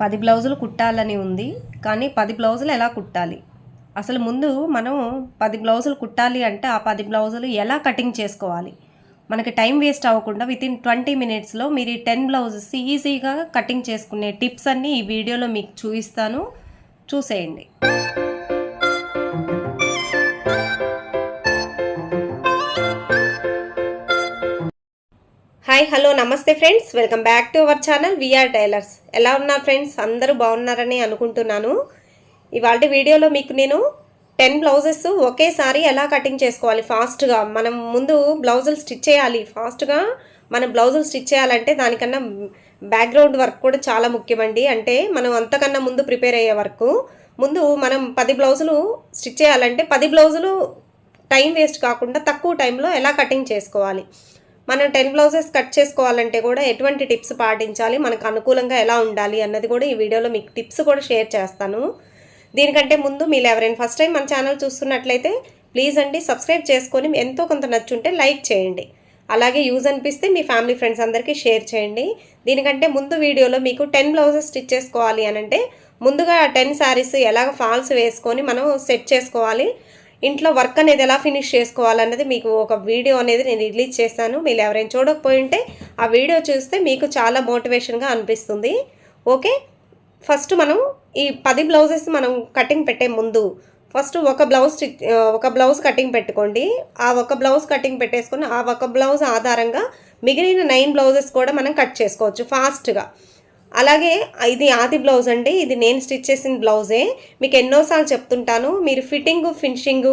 పది బ్లౌజులు కుట్టాలని ఉంది కానీ పది బ్లౌజులు ఎలా కుట్టాలి? అసలు ముందు మనం పది బ్లౌజులు కుట్టాలి అంటే ఆ పది బ్లౌజులు ఎలా కటింగ్ చేసుకోవాలి? మనకి టైం వేస్ట్ అవ్వకుండా విత్ ఇన్ ట్వంటీ మినిట్స్లో మీరు ఈ టెన్ బ్లౌజెస్ ఈజీగా కటింగ్ చేసుకునే టిప్స్ అన్నీ ఈ వీడియోలో మీకు చూపిస్తాను. చూసేయండి. హాయ్ హలో నమస్తే friends. Welcome back to our channel V R tailors ఎలా ఉన్నారు ఫ్రెండ్స్? అందరూ బాగున్నారని అనుకుంటున్నాను. ఇవాళ వీడియోలో మీకు నేను టెన్ బ్లౌజెస్ ఒకేసారి ఎలా కటింగ్ చేసుకోవాలి? ఫాస్ట్గా మనం ముందు బ్లౌజులు స్టిచ్ చేయాలి. ఫాస్ట్గా మనం బ్లౌజులు స్టిచ్ చేయాలంటే దానికన్నా బ్యాక్గ్రౌండ్ వర్క్ కూడా చాలా ముఖ్యమండి. అంటే మనం అంతకన్నా ముందు ప్రిపేర్ అయ్యే వరకు. ముందు మనం పది బ్లౌజులు స్టిచ్ చేయాలంటే పది బ్లౌజులు టైం వేస్ట్ కాకుండా తక్కువ టైంలో ఎలా కటింగ్ చేసుకోవాలి? మనం టెన్ బ్లౌజెస్ కట్ చేసుకోవాలంటే కూడా ఎటువంటి టిప్స్ పాటించాలి? మనకు అనుకూలంగా ఎలా ఉండాలి అన్నది కూడా ఈ వీడియోలో మీకు టిప్స్ కూడా షేర్ చేస్తాను. దీనికంటే ముందు మీరు ఎవరైనా ఫస్ట్ టైం మన ఛానల్ చూస్తున్నట్లయితే ప్లీజ్ అండి సబ్స్క్రైబ్ చేసుకొని ఎంతో కొంత నచ్చుంటే లైక్ చేయండి. అలాగే యూజ్ అనిపిస్తే మీ ఫ్యామిలీ ఫ్రెండ్స్ అందరికీ షేర్ చేయండి. దీనికంటే ముందు వీడియోలో మీకు టెన్ బ్లౌజెస్ స్టిచ్ చేసుకోవాలి అని అంటే ముందుగా టెన్ శారీస్ ఎలాగ ఫాల్స్ వేసుకొని మనం సెట్ చేసుకోవాలి. ఇంట్లో వర్క్ అనేది ఎలా ఫినిష్ చేసుకోవాలన్నది మీకు ఒక వీడియో అనేది నేను రిలీజ్ చేశాను. మీరు ఎవరైనా చూడకపోయి ఉంటే ఆ వీడియో చూస్తే మీకు చాలా మోటివేషన్గా అనిపిస్తుంది. ఓకే? ఫస్ట్ మనం ఈ పది బ్లౌజెస్ మనం కటింగ్ పెట్టే ముందు ఫస్ట్ ఒక బ్లౌజ్ ఒక బ్లౌజ్ కటింగ్ పెట్టుకోండి. ఆ ఒక బ్లౌజ్ కటింగ్ పెట్టేసుకొని ఆ ఒక బ్లౌజ్ ఆధారంగా మిగిలిన నైన్ బ్లౌజెస్ కూడా మనం కట్ చేసుకోవచ్చు ఫాస్ట్గా. అలాగే ఇది ఆది బ్లౌజ్ అండి. ఇది నేను స్టిచ్ చేసిన బ్లౌజే. మీకు ఎన్నోసార్లు చెప్తుంటాను. మీరు ఫిట్టింగ్ ఫినిషింగ్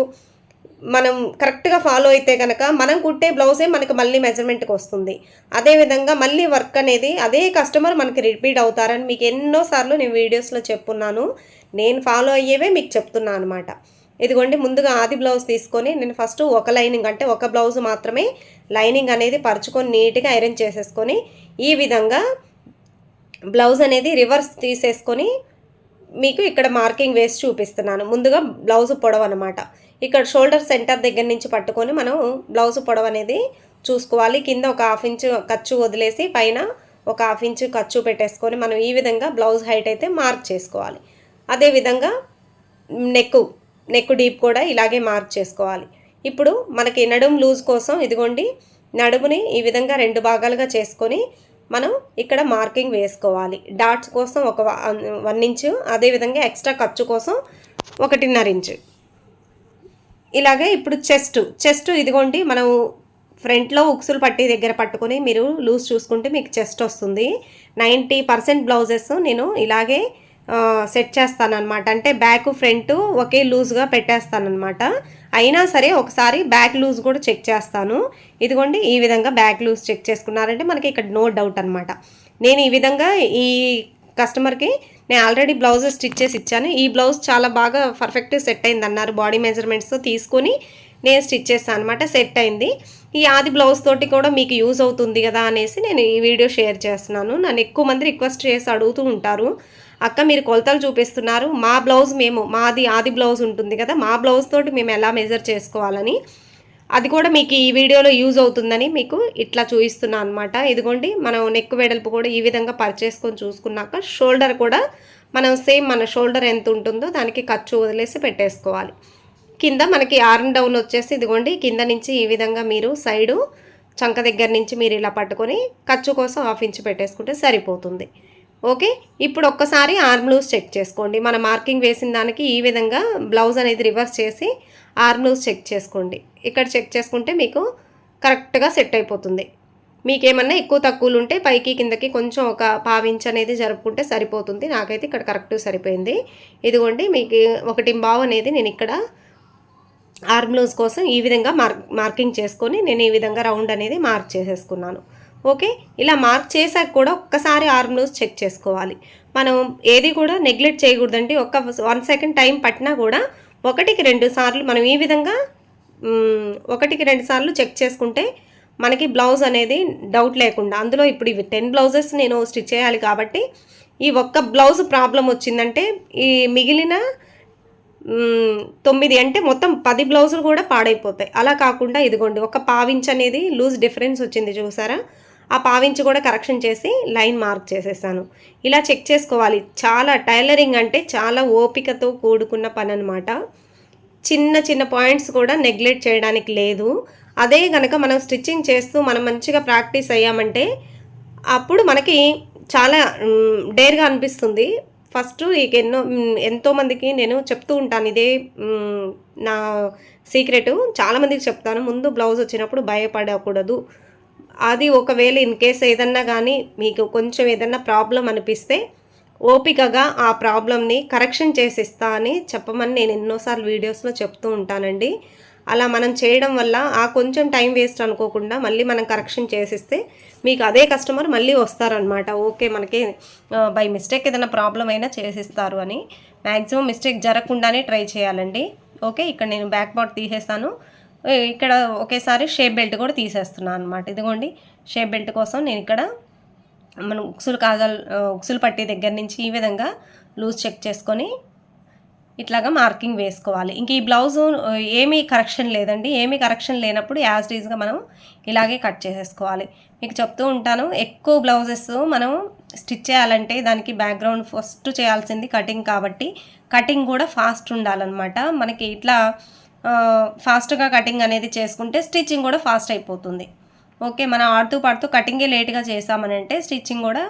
మనం కరెక్ట్గా ఫాలో అయితే కనుక మనం కుట్టే బ్లౌజే మనకు మళ్ళీ మెజర్మెంట్కి వస్తుంది. అదేవిధంగా మళ్ళీ వర్క్ అనేది అదే కస్టమర్ మనకి రిపీట్ అవుతారని మీకు ఎన్నోసార్లు నేను వీడియోస్లో చెప్పున్నాను. నేను ఫాలో అయ్యేవే మీకు చెప్తున్నాను అనమాట ఇదిగోండి ముందుగా ఆది బ్లౌజ్ తీసుకొని నేను ఫస్ట్ ఒక లైనింగ్ అంటే ఒక బ్లౌజ్ మాత్రమే లైనింగ్ అనేది పరుచుకొని నీట్గా ఐరన్ చేసేసుకొని ఈ విధంగా బ్లౌజ్ అనేది రివర్స్ తీసేసుకొని మీకు ఇక్కడ మార్కింగ్ వేసి చూపిస్తున్నాను. ముందుగా బ్లౌజ్ పొడవు అనమాట ఇక్కడ షోల్డర్ సెంటర్ దగ్గర నుంచి పట్టుకొని మనం బ్లౌజ్ పొడవు అనేది చూసుకోవాలి. కింద ఒక హాఫ్ ఇంచు ఖర్చు వదిలేసి పైన ఒక హాఫ్ ఇంచు ఖర్చు పెట్టేసుకొని మనం ఈ విధంగా బ్లౌజ్ హైట్ అయితే మార్క్ చేసుకోవాలి. అదేవిధంగా నెక్ నెక్ డీప్ కూడా ఇలాగే మార్క్ చేసుకోవాలి. ఇప్పుడు మనకి నడుము లూజ్ కోసం ఇదిగోండి నడుముని ఈ విధంగా రెండు భాగాలుగా చేసుకొని మనం ఇక్కడ మార్కింగ్ వేసుకోవాలి. డాట్స్ కోసం ఒక వన్ ఇంచు అదేవిధంగా ఎక్స్ట్రా ఖర్చు కోసం ఒకటిన్నర ఇంచు. ఇలాగే ఇప్పుడు చెస్ట్ చెస్ట్ ఇదిగోండి మనం ఫ్రంట్లో ఉక్సులు పట్టి దగ్గర పట్టుకొని మీరు లూజ్ చూసుకుంటే మీకు చెస్ట్ వస్తుంది. నైంటీ పర్సెంట్ బ్లౌజెస్ నేను ఇలాగే సెట్ చేస్తానన్నమాట. అంటే బ్యాక్ ఫ్రంట్ ఒకే లూజ్గా పెట్టేస్తానమాట అయినా సరే ఒకసారి బ్యాక్ లూజ్ కూడా చెక్ చేస్తాను. ఇదిగోండి ఈ విధంగా బ్యాక్ లూజ్ చెక్ చేసుకున్నారంటే మనకి ఇక్కడ నో డౌట్ అనమాట నేను ఈ విధంగా ఈ కస్టమర్కి నేను ఆల్రెడీ బ్లౌజ్ స్టిచ్ చేసి ఇచ్చాను. ఈ బ్లౌజ్ చాలా బాగా పర్ఫెక్ట్ సెట్ అయింది అన్నారు బాడీ మెజర్మెంట్స్తో తీసుకొని నేను స్టిచ్ చేస్తాను అనమాట సెట్ అయింది. ఈ ఆది బ్లౌజ్ తోటి కూడా మీకు యూజ్ అవుతుంది కదా అనేసి నేను ఈ వీడియో షేర్ చేస్తున్నాను. నన్ను ఎక్కువ మంది రిక్వెస్ట్ చేసి అడుగుతూ ఉంటారు. అక్క మీరు కొలతలు చూపిస్తున్నారు. మా బ్లౌజ్ మేము మాది ఆది బ్లౌజ్ ఉంటుంది కదా మా బ్లౌజ్ తోటి మేము ఎలా మెజర్ చేసుకోవాలని అది కూడా మీకు ఈ వీడియోలో యూజ్ అవుతుందని మీకు ఇట్లా చూపిస్తున్నాను అనమాట ఇదిగోండి మనం నెక్ వెడల్పు కూడా ఈ విధంగా పరిచేసుకొని చూసుకున్నాక షోల్డర్ కూడా మనం సేమ్ మన షోల్డర్ ఎంత ఉంటుందో దానికి ఖర్చు వదిలేసి పెట్టేసుకోవాలి. కింద మనకి ఆర్మ్ డౌన్ వచ్చేసి ఇదిగోండి కింద నుంచి ఈ విధంగా మీరు సైడు చంక దగ్గర నుంచి మీరు ఇలా పట్టుకొని ఖర్చు కోసం హాఫ్ ఇంచ్ పెట్టేసుకుంటే సరిపోతుంది. ఓకే? ఇప్పుడు ఒక్కసారి ఆర్మ్ లూజ్ చెక్ చేసుకోండి. మన మార్కింగ్ వేసిన దానికి ఈ విధంగా బ్లౌజ్ అనేది రివర్స్ చేసి ఆర్మ్ లూజ్ చెక్ చేసుకోండి. ఇక్కడ చెక్ చేసుకుంటే మీకు కరెక్ట్గా సెట్ అయిపోతుంది. మీకేమన్నా ఎక్కువ తక్కువలు ఉంటే పైకి కిందకి కొంచెం ఒక పావించ్ అనేది జరుపుకుంటే సరిపోతుంది. నాకైతే ఇక్కడ కరెక్ట్ సరిపోయింది. ఇదిగోండి మీకు ఒకటి బావ్ అనేది నేను ఇక్కడ ఆర్మ్ లూజ్ కోసం ఈ విధంగా మార్కింగ్ చేసుకొని నేను ఈ విధంగా రౌండ్ అనేది మార్క్ చేసేసుకున్నాను. ఓకే? ఇలా మార్క్ చేశాక కూడా ఒక్కసారి ఆర్మ్ లూజ్ చెక్ చేసుకోవాలి. మనం ఏది కూడా నెగ్లెక్ట్ చేయకూడదండి. ఒక్క వన్ సెకండ్ టైం పట్టినా కూడా ఒకటికి రెండు సార్లు మనం ఈ విధంగా ఒకటికి రెండు సార్లు చెక్ చేసుకుంటే మనకి బ్లౌజ్ అనేది డౌట్ లేకుండా అందులో ఇప్పుడు ఇవి టెన్ బ్లౌజెస్ నేను స్టిచ్ చేయాలి కాబట్టి ఈ ఒక్క బ్లౌజ్ ప్రాబ్లం వచ్చిందంటే ఈ మిగిలిన తొమ్మిది అంటే మొత్తం పది బ్లౌజులు కూడా పాడైపోతాయి. అలా కాకుండా ఇదిగోండి ఒక పావించ్ అనేది లూజ్ డిఫరెన్స్ వచ్చింది చూసారా? ఆ పావించి కూడా కరెక్షన్ చేసి లైన్ మార్క్ చేసేసాను. ఇలా చెక్ చేసుకోవాలి. చాలా టైలరింగ్ అంటే చాలా ఓపికతో కూడుకున్న పని అనమాట చిన్న చిన్న పాయింట్స్ కూడా నెగ్లెక్ట్ చేయడానికి లేదు. అదే కనుక మనం స్టిచ్చింగ్ చేస్తూ మనం మంచిగా ప్రాక్టీస్ అయ్యామంటే అప్పుడు మనకి చాలా డేర్గా అనిపిస్తుంది. ఫస్ట్ ఇక ఎన్నో ఎంతోమందికి నేను చెప్తూ ఉంటాను ఇదే నా సీక్రెట్. చాలామందికి చెప్తాను. ముందు బ్లౌజ్ వచ్చినప్పుడు భయపడకూడదు. అది ఒకవేళ ఇన్ కేస్ ఏదన్నా కానీ మీకు కొంచెం ఏదన్నా ప్రాబ్లం అనిపిస్తే ఓపికగా ఆ ప్రాబ్లమ్ని కరెక్షన్ చేసిస్తా అని చెప్పమని నేను ఎన్నోసార్లు వీడియోస్లో చెప్తూ ఉంటానండి. అలా మనం చేయడం వల్ల ఆ కొంచెం టైం వేస్ట్ అనుకోకుండా మళ్ళీ మనం కరెక్షన్ చేసిస్తే మీకు అదే కస్టమర్ మళ్ళీ వస్తారనమాట ఓకే మనకి బై మిస్టేక్ ఏదైనా ప్రాబ్లం అయినా చేసిస్తారు అని. మ్యాక్సిమం మిస్టేక్ జరగకుండానే ట్రై చేయాలండి. ఓకే ఇక్కడ నేను బ్యాక్ బాట్ తీసేస్తాను ఇక్కడ ఒకేసారి షేప్ బెల్ట్ కూడా తీసేస్తున్నాను అనమాట ఇదిగోండి షేప్ బెల్ట్ కోసం నేను ఇక్కడ మనం ఉక్సులు కాజాలు ఉక్సులు పట్టే దగ్గర నుంచి ఈ విధంగా లూజ్ చెక్ చేసుకొని ఇట్లాగా మార్కింగ్ వేసుకోవాలి. ఇంక ఈ బ్లౌజ్ ఏమీ కరెక్షన్ లేదండి. ఏమీ కరెక్షన్ లేనప్పుడు యాజ్ డీజ్గా మనం ఇలాగే కట్ చేసేసుకోవాలి. మీకు చెప్తూ ఉంటాను ఎక్కువ బ్లౌజెస్ మనం స్టిచ్ చేయాలంటే దానికి బ్యాక్గ్రౌండ్ ఫస్ట్ చేయాల్సింది కటింగ్ కాబట్టి కటింగ్ కూడా ఫాస్ట్ ఉండాలన్నమాట. మనకి ఇట్లా ఫాస్ట్గా కటింగ్ అనేది చేసుకుంటే స్టిచ్చింగ్ కూడా ఫాస్ట్ అయిపోతుంది. ఓకే మనం ఆడుతూ పాడుతూ కటింగే లేట్గా చేసామని అంటే స్టిచ్చింగ్ కూడా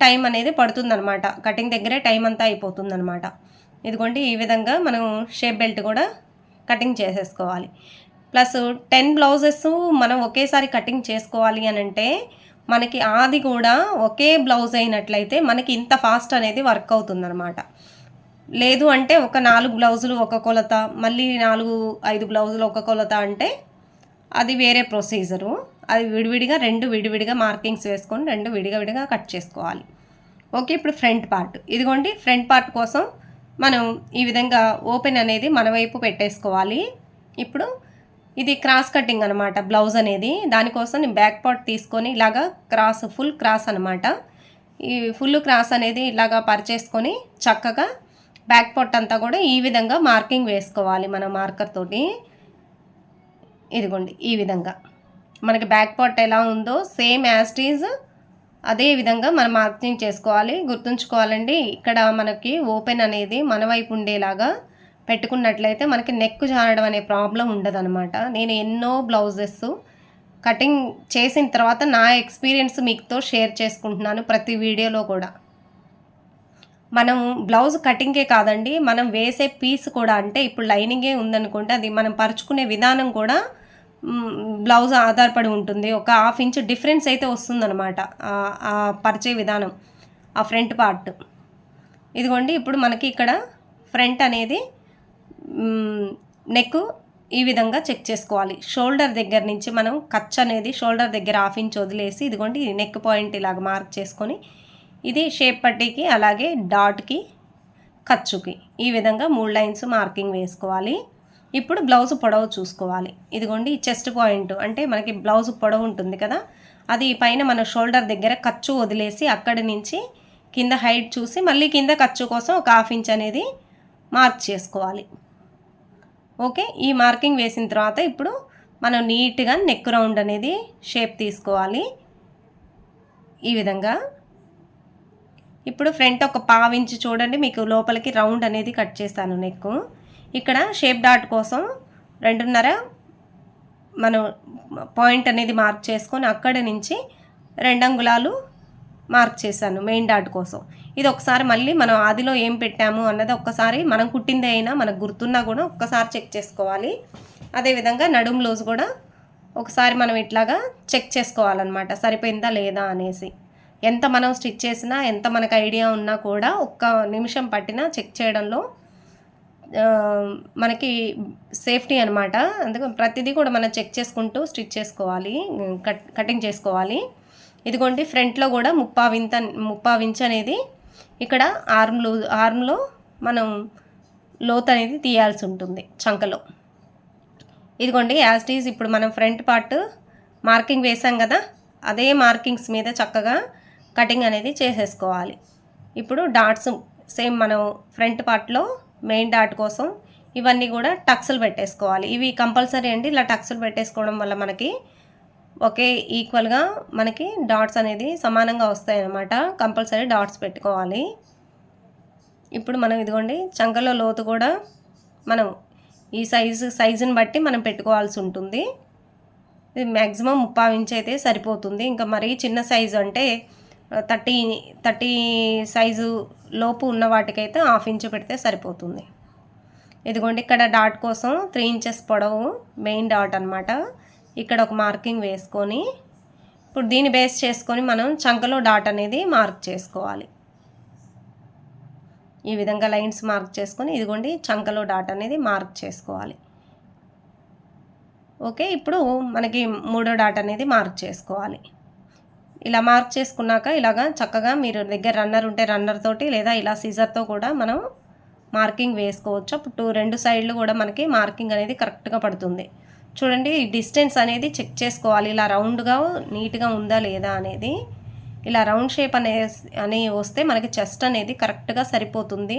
టైం అనేది పడుతుందనమాట కటింగ్ దగ్గరే టైం అంతా అయిపోతుందనమాట ఇదిగోండి ఈ విధంగా మనం షేప్ బెల్ట్ కూడా కటింగ్ చేసేసుకోవాలి. ప్లస్ టెన్ బ్లౌజెస్ మనం ఒకేసారి కటింగ్ చేసుకోవాలి అని అంటే మనకి ఆది కూడా ఒకే బ్లౌజ్ అయినట్లయితే మనకి ఇంత ఫాస్ట్ అనేది వర్క్ అవుతుందన్నమాట. లేదు అంటే ఒక నాలుగు బ్లౌజులు ఒక కొలత మళ్ళీ నాలుగు ఐదు బ్లౌజులు ఒక కొలత అంటే అది వేరే ప్రొసీజరు. అది విడివిడిగా రెండు విడివిడిగా మార్కింగ్స్ వేసుకొని రెండు విడిగా విడిగా కట్ చేసుకోవాలి. ఓకే ఇప్పుడు ఫ్రంట్ పార్ట్. ఇదిగోండి ఫ్రంట్ పార్ట్ కోసం మనం ఈ విధంగా ఓపెన్ అనేది మన వైపు పెట్టేసుకోవాలి. ఇప్పుడు ఇది క్రాస్ కటింగ్ అనమాట బ్లౌజ్ అనేది. దానికోసం నేను బ్యాక్ పార్ట్ తీసుకొని ఇలాగా క్రాస్ ఫుల్ క్రాస్ అనమాట ఈ ఫుల్ క్రాస్ అనేది ఇలాగా పరిచేసుకొని చక్కగా బ్యాక్ పొట్ అంతా కూడా ఈ విధంగా మార్కింగ్ వేసుకోవాలి మన మార్కర్ తోటి. ఇదిగోండి ఈ విధంగా. మనకి బ్యాక్ పార్ట్ ఎలా ఉందో సేమ్ యాస్టీజ్ అదే విధంగా మనం మార్కింగ్ చేసుకోవాలి. గుర్తుంచుకోవాలండి ఇక్కడ మనకి ఓపెన్ అనేది మన వైపు ఉండేలాగా పెట్టుకున్నట్లయితే మనకి నెక్ జారడం అనే ప్రాబ్లం ఉండదనమాట నేను ఎన్నో బ్లౌజెస్ కటింగ్ చేసిన తర్వాత నా ఎక్స్పీరియన్స్ మీతో షేర్ చేసుకుంటున్నాను ప్రతి వీడియోలో కూడా. మనం బ్లౌజ్ కటింగే కాదండి మనం వేసే పీస్ కూడా అంటే ఇప్పుడు లైనింగే ఉందనుకుంటే అది మనం పరుచుకునే విధానం కూడా బ్లౌజ్ ఆధారపడి ఉంటుంది. ఒక హాఫ్ ఇంచ్ డిఫరెన్స్ అయితే వస్తుందన్నమాట పరిచే విధానం ఆ ఫ్రంట్ పార్ట్. ఇదిగోండి ఇప్పుడు మనకి ఇక్కడ ఫ్రంట్ అనేది నెక్ ఈ విధంగా చెక్ చేసుకోవాలి. షోల్డర్ దగ్గర నుంచి మనం కచ్ అనేది షోల్డర్ దగ్గర హాఫ్ ఇంచ్ వదిలేసి ఇదిగోండి నెక్ పాయింట్ ఇలాగ మార్క్ చేసుకొని ఇది షేప్ పట్టీకి అలాగే డాట్కి ఖర్చుకి. ఈ విధంగా మూడు లైన్స్ మార్కింగ్ వేసుకోవాలి. ఇప్పుడు బ్లౌజ్ పొడవు చూసుకోవాలి. ఇదిగోండి చెస్ట్ పాయింట్ అంటే మనకి బ్లౌజ్ పొడవు ఉంటుంది కదా? అది పైన మన షోల్డర్ దగ్గర ఖర్చు వదిలేసి అక్కడి నుంచి కింద హైట్ చూసి మళ్ళీ కింద ఖర్చు కోసం ఒక హాఫ్ ఇంచ్ అనేది మార్క్ చేసుకోవాలి. ఓకే ఈ మార్కింగ్ వేసిన తర్వాత ఇప్పుడు మనం నీట్గా నెక్ రౌండ్ అనేది షేప్ తీసుకోవాలి. ఈ విధంగా ఇప్పుడు ఫ్రంట్ ఒక పావించి చూడండి మీకు లోపలికి రౌండ్ అనేది కట్ చేస్తాను నెక్ ఇక్కడ షేప్ డాట్ కోసం రెండున్నర మనం పాయింట్ అనేది మార్క్ చేసుకొని అక్కడ నుంచి రెండు అంగుళాలు మార్క్ చేశాను మెయిన్ డాట్ కోసం. ఇది ఒకసారి మళ్ళీ మనం ఆదిలో ఏం పెట్టాము అన్నది ఒక్కసారి మనం కుట్టింది అయినా మనకు గుర్తున్నా కూడా ఒక్కసారి చెక్ చేసుకోవాలి. అదేవిధంగా నడుం లూజ్ కూడా ఒకసారి మనం ఇట్లాగా చెక్ చేసుకోవాలన్నమాట సరిపోయిందా లేదా అనేసి. ఎంత మనం స్టిచ్ చేసినా ఎంత మనకు ఐడియా ఉన్నా కూడా ఒక్క నిమిషం పట్టినా చెక్ చేయడంలో మనకి సేఫ్టీ అనమాట అందుకని ప్రతిదీ కూడా మనం చెక్ చేసుకుంటూ స్టిచ్ చేసుకోవాలి కట్ కటింగ్ చేసుకోవాలి. ఇదిగోండి ఫ్రంట్లో కూడా ముప్పావింత ముప్పావించ్ అనేది ఇక్కడ ఆర్మ్లు ఆర్మ్లో మనం లోత్ అనేది తీయాల్సి ఉంటుంది చంకలో. ఇదిగోండి యాజ్ ఈజ్ ఇప్పుడు మనం ఫ్రంట్ పార్ట్ మార్కింగ్ వేసాం కదా అదే మార్కింగ్స్ మీద చక్కగా కటింగ్ అనేది చేసేసుకోవాలి. ఇప్పుడు డాట్స్ సేమ్ మనం ఫ్రంట్ పార్ట్లో మెయిన్ డాట్ కోసం ఇవన్నీ కూడా టక్స్లు పెట్టేసుకోవాలి. ఇవి కంపల్సరీ అండి. ఇలా టక్స్లు పెట్టేసుకోవడం వల్ల మనకి ఒకే ఈక్వల్గా మనకి డాట్స్ అనేది సమానంగా వస్తాయి అన్నమాట కంపల్సరీ డాట్స్ పెట్టుకోవాలి. ఇప్పుడు మనం ఇదిగోండి చంకలో లోతు కూడా మనం ఈ సైజు సైజుని బట్టి మనం పెట్టుకోవాల్సి ఉంటుంది. ఇది మ్యాక్సిమం ముప్పావు ఇంచ్ అయితే సరిపోతుంది. ఇంకా మరీ చిన్న సైజు అంటే థర్టీ థర్టీ సైజు లోపు ఉన్న వాటికైతే హాఫ్ ఇంచు పెడితే సరిపోతుంది. ఇదిగోండి ఇక్కడ డాట్ కోసం త్రీ ఇంచెస్ పొడవు మెయిన్ డాట్ అనమాట ఇక్కడ ఒక మార్కింగ్ వేసుకొని ఇప్పుడు దీన్ని బేస్ చేసుకొని మనం చంకలో డాట్ అనేది మార్క్ చేసుకోవాలి. ఈ విధంగా లైన్స్ మార్క్ చేసుకొని ఇదిగోండి చంకలో డాట్ అనేది మార్క్ చేసుకోవాలి. ఓకే ఇప్పుడు మనకి మూడో డాట్ అనేది మార్క్ చేసుకోవాలి. ఇలా మార్క్ చేసుకున్నాక ఇలాగా చక్కగా మీరు దగ్గర రన్నర్ ఉంటే రన్నర్ తోటి లేదా ఇలా సీజర్తో కూడా మనం మార్కింగ్ వేసుకోవచ్చు. అప్పుడు రెండు సైడ్లు కూడా మనకి మార్కింగ్ అనేది కరెక్ట్గా పడుతుంది. చూడండి డిస్టెన్స్ అనేది చెక్ చేసుకోవాలి. ఇలా రౌండ్గా నీట్గా ఉందా లేదా అనేది. ఇలా రౌండ్ షేప్ అనే అని వస్తే మనకి చెస్ట్ అనేది కరెక్ట్గా సరిపోతుంది.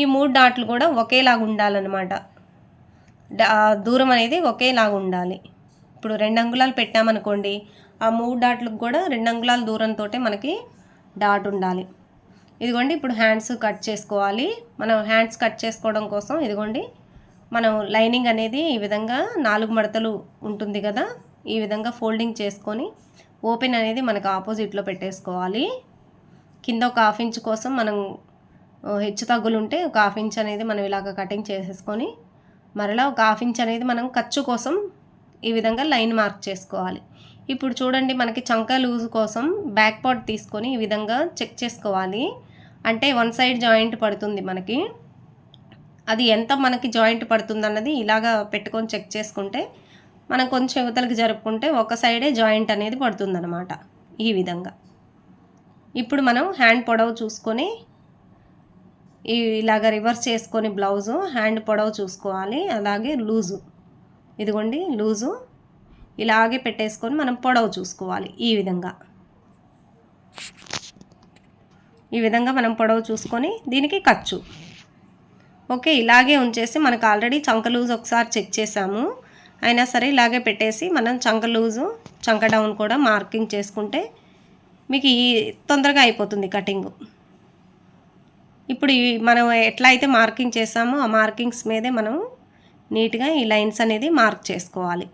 ఈ మూడు డాట్లు కూడా ఒకేలాగా ఉండాలన్నమాట. దూరం అనేది ఒకేలాగా ఉండాలి. ఇప్పుడు రెండు అంగుళాలు పెట్టామనుకోండి ఆ మూడు డాట్లకు కూడా రెండు అంగుళాల దూరంతో మనకి డాట్ ఉండాలి. ఇదిగోండి ఇప్పుడు హ్యాండ్స్ కట్ చేసుకోవాలి. మనం హ్యాండ్స్ కట్ చేసుకోవడం కోసం ఇదిగోండి మనం లైనింగ్ అనేది ఈ విధంగా నాలుగు మడతలు ఉంటుంది కదా ఈ విధంగా ఫోల్డింగ్ చేసుకొని ఓపెన్ అనేది మనకు ఆపోజిట్లో పెట్టేసుకోవాలి. కింద ఒక హాఫ్ ఇంచ్ కోసం మనం హెచ్చు తగ్గులు ఉంటే ఒక హాఫ్ ఇంచ్ అనేది మనం ఇలాగ కటింగ్ చేసేసుకొని మరలా ఒక హాఫ్ ఇంచ్ అనేది మనం ఖర్చు కోసం ఈ విధంగా లైన్ మార్క్ చేసుకోవాలి. ఇప్పుడు చూడండి మనకి చంక లూజ్ కోసం బ్యాక్ పార్ట్ తీసుకొని ఈ విధంగా చెక్ చేసుకోవాలి. అంటే వన్ సైడ్ జాయింట్ పడుతుంది మనకి. అది ఎంత మనకి జాయింట్ పడుతుంది అన్నది ఇలాగా పెట్టుకొని చెక్ చేసుకుంటే మనం కొంచెం యువతలకి జరుపుకుంటే ఒక సైడే జాయింట్ అనేది పడుతుందన్నమాట ఈ విధంగా. ఇప్పుడు మనం హ్యాండ్ పొడవు చూసుకొని ఇలాగ రివర్స్ చేసుకొని బ్లౌజు హ్యాండ్ పొడవు చూసుకోవాలి. అలాగే లూజు. ఇదిగోండి లూజు. ఇలాగే పెట్టేసుకొని మనం పొడవు చూసుకోవాలి ఈ విధంగా. ఈ విధంగా మనం పొడవు చూసుకొని దీనికి ఖర్చు. ఓకే ఇలాగే ఉంచేసి మనకు ఆల్రెడీ చంక లూజ్ ఒకసారి చెక్ చేసాము అయినా సరే ఇలాగే పెట్టేసి మనం చంక లూజు చంక డౌన్ కూడా మార్కింగ్ చేసుకుంటే మీకు ఈ తొందరగా అయిపోతుంది కటింగ్. ఇప్పుడు మనం ఎట్లా అయితే మార్కింగ్ చేసామో ఆ మార్కింగ్స్ మీదే మనం నీట్గా ఈ లైన్స్ అనేది మార్క్ చేసుకోవాలి.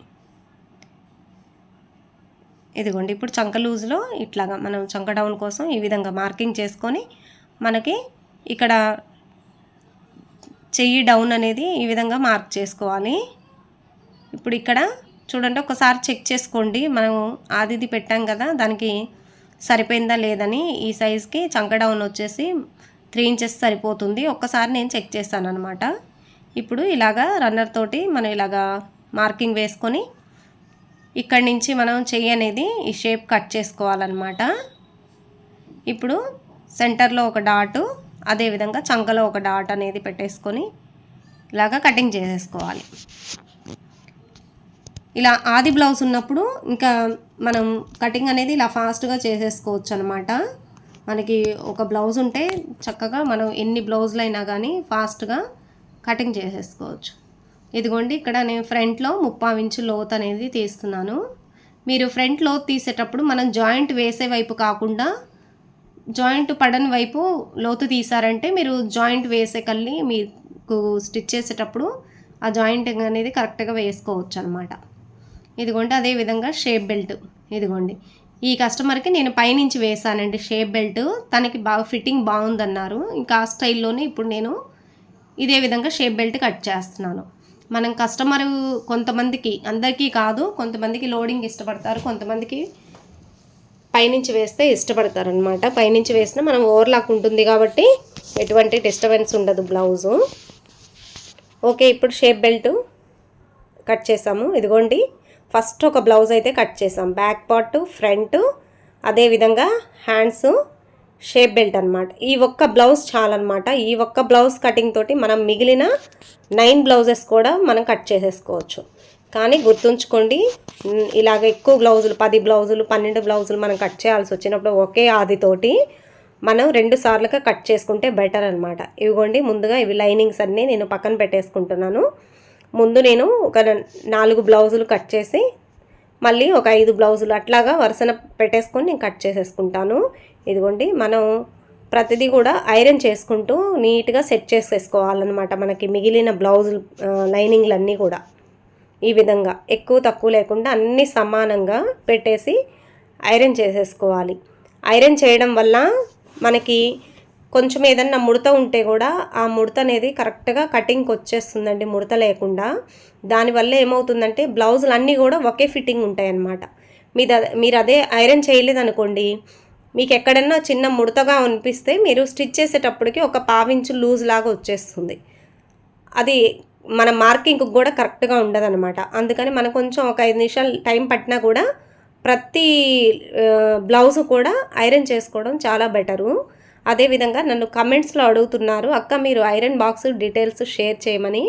ఇదిగోండి ఇప్పుడు చంక లూజ్లో ఇట్లాగా మనం చంక డౌన్ కోసం ఈ విధంగా మార్కింగ్ చేసుకొని మనకి ఇక్కడ చెయ్యి డౌన్ అనేది ఈ విధంగా మార్క్ చేసుకోవాలి. ఇప్పుడు ఇక్కడ చూడండి ఒకసారి చెక్ చేసుకోండి. మనం ఆదిది పెట్టాం కదా దానికి సరిపోయిందా లేదని ఈ సైజ్కి చంక డౌన్ వచ్చేసి త్రీ ఇంచెస్ సరిపోతుంది. ఒక్కసారి నేను చెక్ చేస్తాను అనమాట ఇప్పుడు ఇలాగా రన్నర్ తోటి మనం ఇలాగా మార్కింగ్ వేసుకొని ఇక్కడి నుంచి మనం చెయ్యి అనేది ఈ షేప్ కట్ చేసుకోవాలన్నమాట. ఇప్పుడు సెంటర్లో ఒక డాటు అదేవిధంగా చంకలో ఒక డాట్ అనేది పెట్టేసుకొని ఇలాగా కటింగ్ చేసేసుకోవాలి. ఇలా ఆది బ్లౌజ్ ఉన్నప్పుడు ఇంకా మనం కటింగ్ అనేది ఇలా ఫాస్ట్గా చేసేసుకోవచ్చు అనమాట మనకి ఒక బ్లౌజ్ ఉంటే చక్కగా మనం ఎన్ని బ్లౌజులైనా అయినా కానీ ఫాస్ట్గా కటింగ్ చేసేసుకోవచ్చు. ఇదిగోండి ఇక్కడ నేను ఫ్రంట్లో ముప్పావు ఇంచు లోత్ అనేది తీస్తున్నాను. మీరు ఫ్రంట్ లోత్ తీసేటప్పుడు మనం జాయింట్ వేసే వైపు కాకుండా జాయింట్ పడని వైపు లోతు తీసారంటే మీరు జాయింట్ వేసే కల్లి మీకు స్టిచ్ చేసేటప్పుడు ఆ జాయింట్ అనేది కరెక్ట్గా వేసుకోవచ్చు అనమాట ఇదిగోండి అదేవిధంగా షేప్ బెల్ట్ ఇదిగోండి ఈ కస్టమర్కి నేను పైనుంచి వేసానండి షేప్ బెల్ట్ తనకి బాగా ఫిట్టింగ్ బాగుందన్నారు. ఇంకా ఆ స్టైల్లోనే ఇప్పుడు నేను ఇదే విధంగా షేప్ బెల్ట్ కట్ చేస్తున్నాను. మనం కస్టమర్ కొంతమందికి అందరికీ కాదు కొంతమందికి లోడింగ్ ఇష్టపడతారు కొంతమందికి పైనుంచి వేస్తే ఇష్టపడతారు అనమాట పైనుంచి వేసినా మనం ఓవర్లాక్ ఉంటుంది కాబట్టి ఎటువంటి డిస్టర్బెన్స్ ఉండదు బ్లౌజు. ఓకే ఇప్పుడు షేప్ బెల్ట్ కట్ చేసాము. ఇదిగోండి ఫస్ట్ ఒక బ్లౌజ్ అయితే కట్ చేసాం. బ్యాక్ పార్ట్ ఫ్రంట్ అదేవిధంగా హ్యాండ్స్ షేప్ బెల్ట్ అనమాట ఈ ఒక్క బ్లౌజ్ చాలన్నమాట. ఈ ఒక్క బ్లౌజ్ కటింగ్ తోటి మనం మిగిలిన నైన్ బ్లౌజెస్ కూడా మనం కట్ చేసేసుకోవచ్చు. కానీ గుర్తుంచుకోండి ఇలాగ ఎక్కువ బ్లౌజులు పది బ్లౌజులు పన్నెండు బ్లౌజులు మనం కట్ చేయాల్సి వచ్చినప్పుడు ఒకే ఆదితోటి మనం రెండు సార్లుగా కట్ చేసుకుంటే బెటర్ అనమాట ఇవిగోండి ముందుగా ఇవి లైనింగ్స్ అన్నీ నేను పక్కన పెట్టేసుకుంటున్నాను. ముందు నేను ఒక నాలుగు బ్లౌజులు కట్ చేసి మళ్ళీ ఒక ఐదు బ్లౌజులు అట్లాగా వరుసన పెట్టేసుకొని నేను కట్ చేసేసుకుంటాను. ఇదిగోండి మనం ప్రతిదీ కూడా ఐరన్ చేసుకుంటూ నీట్గా సెట్ చేసేసుకోవాలన్నమాట మనకి మిగిలిన బ్లౌజులు లైనింగ్లన్నీ కూడా. ఈ విధంగా ఎక్కువ తక్కువ లేకుండా అన్నీ సమానంగా పెట్టేసి ఐరన్ చేసేసుకోవాలి. ఐరన్ చేయడం వల్ల మనకి కొంచెం ఏదన్నా ముడత ఉంటే కూడా ఆ ముడత అనేది కరెక్ట్గా కటింగ్కి వచ్చేస్తుందండి ముడత లేకుండా. దానివల్ల ఏమవుతుందంటే బ్లౌజులు అన్నీ కూడా ఒకే ఫిట్టింగ్ ఉంటాయి అన్నమాట మీద మీరు అదే ఐరన్ చేయలేదనుకోండి మీకు ఎక్కడన్నా చిన్న ముడతగా అనిపిస్తే మీరు స్టిచ్ చేసేటప్పటికి ఒక పావించు లూజ్ లాగా వచ్చేస్తుంది. అది మన మార్కింగ్ కూడా కరెక్ట్గా ఉండదన్నమాట. అందుకని మనకు కొంచెం ఒక ఐదు నిమిషాలు టైం పట్టినా కూడా ప్రతి బ్లౌజ్ కూడా ఐరన్ చేసుకోవడం చాలా బెటరు. అదేవిధంగా నన్ను కమెంట్స్లో అడుగుతున్నారు అక్క మీరు ఐరన్ బాక్స్ డీటెయిల్స్ షేర్ చేయమని.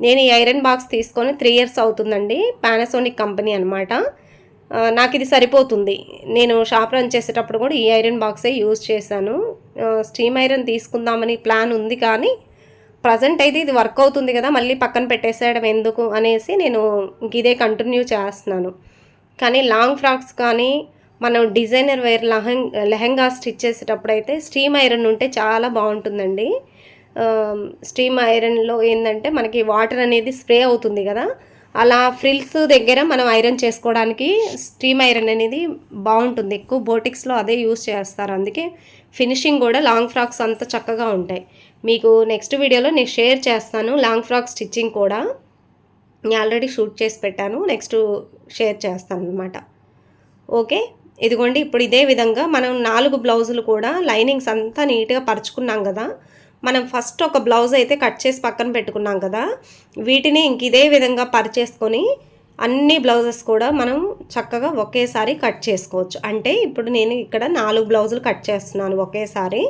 నేను ఈ ఐరన్ బాక్స్ తీసుకొని త్రీ ఇయర్స్ అవుతుందండి పానాసోనిక్ కంపెనీ అనమాట నాకు ఇది సరిపోతుంది. నేను షాప్ రన్ చేసేటప్పుడు కూడా ఈ ఐరన్ బాక్సే యూజ్ చేశాను. స్టీమ్ ఐరన్ తీసుకుందామని ప్లాన్ ఉంది కానీ ప్రజెంట్ అయితే ఇది వర్క్ అవుతుంది కదా మళ్ళీ పక్కన పెట్టేసేయడం ఎందుకు అనేసి నేను ఇదే కంటిన్యూ చేస్తున్నాను. కానీ లాంగ్ ఫ్రాక్స్ కానీ మనం డిజైనర్ వేర్ లహంగ్ లెహంగా స్టిచ్ చేసేటప్పుడు అయితే స్టీమ్ ఐరన్ ఉంటే చాలా బాగుంటుందండి. స్టీమ్ ఐరన్లో ఏంటంటే మనకి వాటర్ అనేది స్ప్రే అవుతుంది కదా అలా ఫ్రిల్స్ దగ్గర మనం ఐరన్ చేసుకోవడానికి స్టీమ్ ఐరన్ అనేది బాగుంటుంది. ఎక్కువ బోటిక్స్లో అదే యూస్ చేస్తారు. అందుకే ఫినిషింగ్ కూడా లాంగ్ ఫ్రాక్స్ అంత చక్కగా ఉంటాయి. మీకు నెక్స్ట్ వీడియోలో నేను షేర్ చేస్తాను లాంగ్ ఫ్రాక్ స్టిచ్చింగ్ కూడా. నేను ఆల్రెడీ షూట్ చేసి పెట్టాను. నెక్స్ట్ షేర్ చేస్తాను అనమాట ఓకే? ఇదిగోండి ఇప్పుడు ఇదే విధంగా మనం నాలుగు బ్లౌజులు కూడా లైనింగ్స్ అంతా నీట్గా పరుచుకున్నాం కదా. మనం ఫస్ట్ ఒక బ్లౌజ్ అయితే కట్ చేసి పక్కన పెట్టుకున్నాం కదా వీటిని ఇంక ఇదే విధంగా పరిచేసుకొని అన్ని బ్లౌజెస్ కూడా మనం చక్కగా ఒకేసారి కట్ చేసుకోవచ్చు. అంటే ఇప్పుడు నేను ఇక్కడ నాలుగు బ్లౌజులు కట్ చేస్తున్నాను ఒకేసారి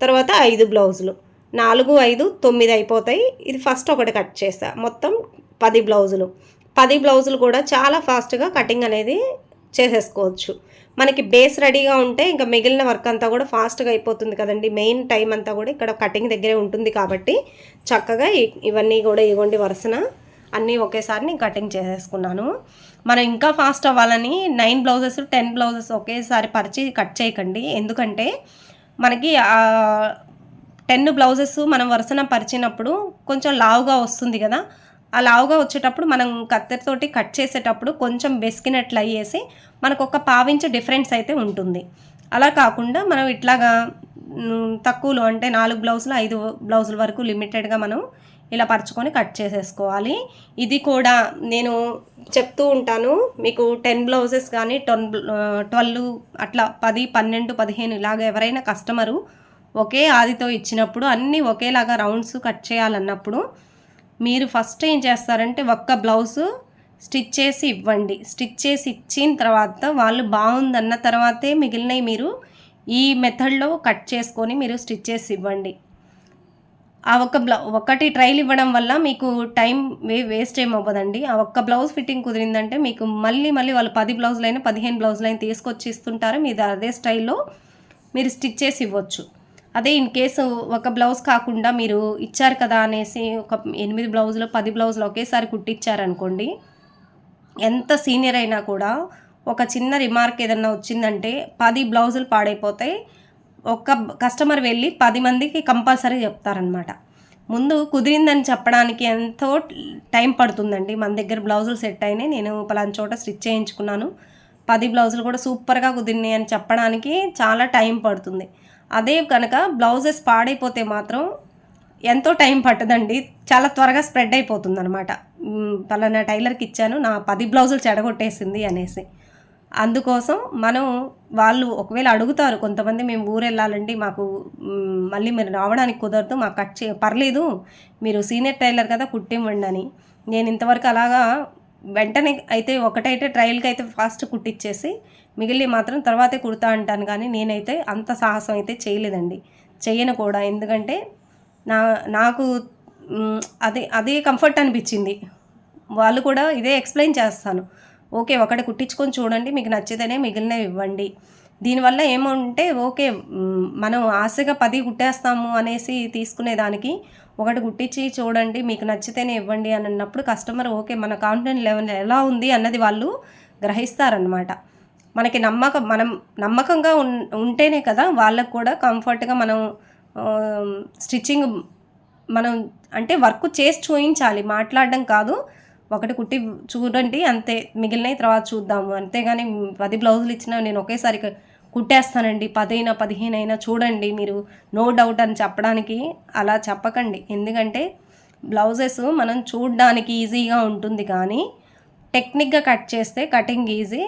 తర్వాత ఐదు బ్లౌజులు నాలుగు ఐదు తొమ్మిది అయిపోతాయి. ఇది ఫస్ట్ ఒకటి కట్ చేసా మొత్తం పది బ్లౌజులు పది బ్లౌజులు కూడా చాలా ఫాస్ట్గా కటింగ్ అనేది చేసేసుకోవచ్చు. మనకి బేస్ రెడీగా ఉంటే ఇంకా మిగిలిన వర్క్ అంతా కూడా ఫాస్ట్గా అయిపోతుంది కదండి. మెయిన్ టైం అంతా కూడా ఇక్కడ కటింగ్ దగ్గరే ఉంటుంది కాబట్టి చక్కగా ఇవన్నీ కూడా ఇవ్వండి వరుసన. అన్నీ ఒకేసారి నేను కటింగ్ చేసేసుకున్నాను. మనం ఇంకా ఫాస్ట్ అవ్వాలని నైన్ బ్లౌజెస్ టెన్ బ్లౌజెస్ ఒకేసారి పరిచి కట్ చేయకండి. ఎందుకంటే మనకి టెన్ బ్లౌజెస్ మనం వరుసన పరిచినప్పుడు కొంచెం లావుగా వస్తుంది కదా. ఆ లావుగా వచ్చేటప్పుడు మనం కత్తెరతోటి కట్ చేసేటప్పుడు కొంచెం బెసికినట్లు అయ్యేసి మనకు ఒక పావించ డిఫరెన్స్ అయితే ఉంటుంది. అలా కాకుండా మనం ఇట్లాగా తక్కువలో అంటే నాలుగు బ్లౌజులు ఐదు బ్లౌజుల వరకు లిమిటెడ్గా మనం ఇలా పరుచుకొని కట్ చేసేసుకోవాలి. ఇది కూడా నేను చెప్తూ ఉంటాను మీకు టెన్ బ్లౌజెస్ కానీ టెన్ ట్వెల్వ్ అట్లా పది పన్నెండు పదిహేను ఇలాగ ఎవరైనా కస్టమరు ఒకే ఆదితో ఇచ్చినప్పుడు అన్నీ ఒకేలాగా రౌండ్స్ కట్ చేయాలన్నప్పుడు మీరు ఫస్ట్ ఏం చేస్తారంటే ఒక్క బ్లౌజు స్టిచ్ చేసి ఇవ్వండి. స్టిచ్ చేసి ఇచ్చిన తర్వాత వాళ్ళు బాగుందన్న తర్వాతే మిగిలినవి మీరు ఈ మెథడ్లో కట్ చేసుకొని మీరు స్టిచ్ చేసి ఇవ్వండి. ఆ ఒక్క బ్లౌ ఒకటి ట్రైల్ ఇవ్వడం వల్ల మీకు టైం వే వేస్ట్ ఏం అవ్వదండి. ఆ ఒక్క బ్లౌజ్ ఫిట్టింగ్ కుదిరిందంటే మీకు మళ్ళీ మళ్ళీ వాళ్ళు పది బ్లౌజులైనా పదిహేను బ్లౌజులైనా తీసుకొచ్చి ఇస్తుంటారు. మీరు అదే స్టైల్లో మీరు స్టిచ్ చేసి ఇవ్వచ్చు. అదే ఇన్ కేసు ఒక బ్లౌజ్ కాకుండా మీరు ఇచ్చారు కదా అనేసి ఒక ఎనిమిది బ్లౌజులు పది బ్లౌజులు ఒకేసారి కుట్టించారనుకోండి ఎంత సీనియర్ అయినా కూడా ఒక చిన్న రిమార్క్ ఏదన్నా వచ్చిందంటే పది బ్లౌజులు పాడైపోతాయి ఒక కస్టమర్ వెళ్ళి పది మందికి కంపల్సరీ చెప్తారనమాట ముందు కుదిరిందని చెప్పడానికి ఎంతో టైం పడుతుందండి. మన దగ్గర బ్లౌజులు సెట్ అయినాయి. నేను పలానా చోట స్టిచ్ చేయించుకున్నాను. పది బ్లౌజులు కూడా సూపర్గా కుదిరినాయి అని చెప్పడానికి చాలా టైం పడుతుంది. అదే కనుక బ్లౌజెస్ పాడైపోతే మాత్రం ఎంతో టైం పట్టదండి. చాలా త్వరగా స్ప్రెడ్ అయిపోతుంది అనమాట పలానా టైలర్కి ఇచ్చాను నా పది బ్లౌజులు చెడగొట్టేసింది అనేసి. అందుకోసం మనం వాళ్ళు ఒకవేళ అడుగుతారు కొంతమంది మేము ఊరు వెళ్ళాలండి మాకు మళ్ళీ మీరు రావడానికి కుదరదు మాకు కట్ చే పర్లేదు మీరు సీనియర్ టైలర్ కదా కుట్టివ్వండి అని. నేను ఇంతవరకు అలాగా వెంటనే అయితే ఒకటైతే ట్రయల్కి అయితే ఫాస్ట్ కుట్టిచ్చేసి మిగిలి మాత్రం తర్వాతే కుడతా అంటాను కానీ నేనైతే అంత సాహసం అయితే చేయలేదండి. చేయను కూడా. ఎందుకంటే నా నాకు అదే అదే కంఫర్ట్ అనిపించింది. వాళ్ళు కూడా ఇదే ఎక్స్ప్లెయిన్ చేస్తాను. ఓకే ఒకటి కుట్టించుకొని చూడండి మీకు నచ్చితేనే మిగిలినవి ఇవ్వండి. దీనివల్ల ఏమంటే ఓకే మనం ఆశగా పది కుట్టేస్తాము అనేసి తీసుకునేదానికి ఒకటి కుట్టించి చూడండి మీకు నచ్చితేనే ఇవ్వండి అని అన్నప్పుడు కస్టమర్ ఓకే మన కాన్ఫిడెంట్ లెవెల్ ఎలా ఉంది అన్నది వాళ్ళు గ్రహిస్తారనమాట మనకి నమ్మకం మనం నమ్మకంగా ఉంటేనే కదా వాళ్ళకు కూడా కంఫర్ట్గా మనం స్టిచ్చింగ్ మనం అంటే వర్క్ చేసి చూయించాలి. మాట్లాడడం కాదు ఒకటి కుట్టి చూడండి అంతే. మిగిలినవి తర్వాత చూద్దాము. అంతేగాని పది బ్లౌజులు ఇచ్చినా నేను ఒకేసారి కుట్టేస్తానండి. పదైనా పదిహేను అయినా చూడండి మీరు. నో డౌట్ అని చెప్పడానికి అలా చెప్పకండి. ఎందుకంటే బ్లౌజెస్ మనం చూడడానికి ఈజీగా ఉంటుంది కానీ టెక్నిక్గా కట్ చేస్తే కటింగ్ ఈజీ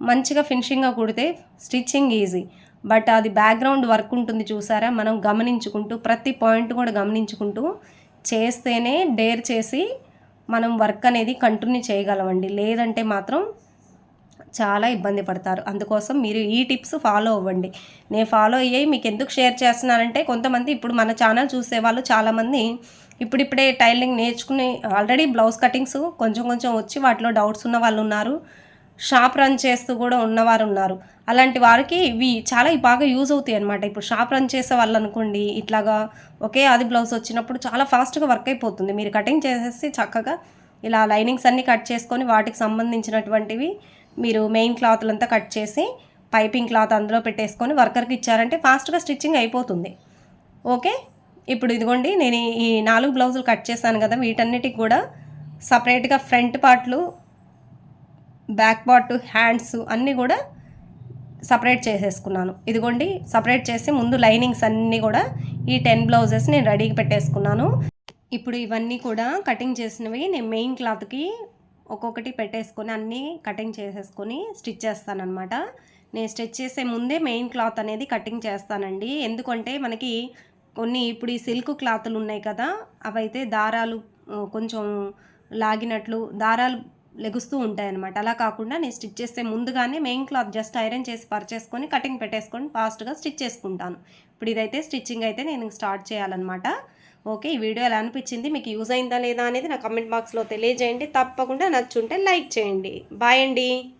మంచిగా ఫినిషింగ్గా కుడితే స్టిచ్చింగ్ ఈజీ. బట్ అది బ్యాక్గ్రౌండ్ వర్క్ ఉంటుంది చూసారా? మనం గమనించుకుంటూ ప్రతి పాయింట్ కూడా గమనించుకుంటూ చేస్తేనే డేర్ చేసి మనం వర్క్ అనేది కంటిన్యూ చేయగలమండి. లేదంటే మాత్రం చాలా ఇబ్బంది పడతారు. అందుకోసం మీరు ఈ టిప్స్ ఫాలో అవ్వండి. నేను ఫాలో అయ్యి మీకు ఎందుకు షేర్ చేస్తున్నానంటే కొంతమంది ఇప్పుడు మన ఛానల్ చూసే వాళ్ళు చాలామంది ఇప్పుడిప్పుడే టైలింగ్ నేర్చుకుని ఆల్రెడీ బ్లౌజ్ కటింగ్స్ కొంచెం కొంచెం వచ్చి వాటిలో డౌట్స్ ఉన్న వాళ్ళు ఉన్నారు. షాప్ రన్ చేస్తూ కూడా ఉన్నవారు ఉన్నారు. అలాంటి వారికి ఇవి చాలా బాగా యూజ్ అవుతాయి అనమాట ఇప్పుడు షాప్ రన్ చేసే వాళ్ళు అనుకోండి ఇట్లాగా ఒకే అది బ్లౌజ్ వచ్చినప్పుడు చాలా ఫాస్ట్గా వర్క్ అయిపోతుంది. మీరు కటింగ్ చేసేసి చక్కగా ఇలా లైనింగ్స్ అన్నీ కట్ చేసుకొని వాటికి సంబంధించినటువంటివి మీరు మెయిన్ క్లాత్లంతా కట్ చేసి పైపింగ్ క్లాత్ అందులో పెట్టేసుకొని వర్కర్కి ఇచ్చారంటే ఫాస్ట్గా స్టిచ్చింగ్ అయిపోతుంది. ఓకే ఇప్పుడు ఇదిగోండి నేను ఈ- నాలుగు బ్లౌజులు కట్ చేశాను కదా వీటన్నిటికి కూడా సపరేట్గా ఫ్రంట్ పార్ట్లు బ్యాక్ పార్ట్ హ్యాండ్స్ అన్నీ కూడా సపరేట్ చేసేసుకున్నాను. ఇదిగోండి సపరేట్ చేసి ముందు లైనింగ్స్ అన్నీ కూడా ఈ టెన్ బ్లౌజెస్ నేను రెడీగా పెట్టేసుకున్నాను. ఇప్పుడు ఇవన్నీ కూడా కటింగ్ చేసినవి నేను మెయిన్ క్లాత్కి ఒక్కొక్కటి పెట్టేసుకొని అన్నీ కటింగ్ చేసేసుకొని స్టిచ్ చేస్తానన్నమాట. నేను స్టిచ్ చేసే ముందే మెయిన్ క్లాత్ అనేది కటింగ్ చేస్తానండి. ఎందుకంటే మనకి కొన్ని ఇప్పుడు ఈ సిల్క్ క్లాతులు ఉన్నాయి కదా అవైతే దారాలు కొంచెం లాగినట్లు దారాలు లెగుస్తూ ఉంటాయి అనమాట అలా కాకుండా నేను స్టిచ్ చేస్తే ముందుగానే మెయిన్ క్లాత్ జస్ట్ ఐరన్ చేసి పరిచేసుకొని కటింగ్ పెట్టేసుకొని ఫాస్ట్గా స్టిచ్ చేసుకుంటాను. ఇప్పుడు ఇదైతే స్టిచ్చింగ్ అయితే నేను స్టార్ట్ చేయాలన్నమాట. ఓకే ఈ వీడియో ఎలా అనిపించింది మీకు యూజ్ అయిందా లేదా అనేది నా కమెంట్ బాక్స్లో తెలియజేయండి. తప్పకుండా నచ్చుంటే లైక్ చేయండి. బాయ్ అండి.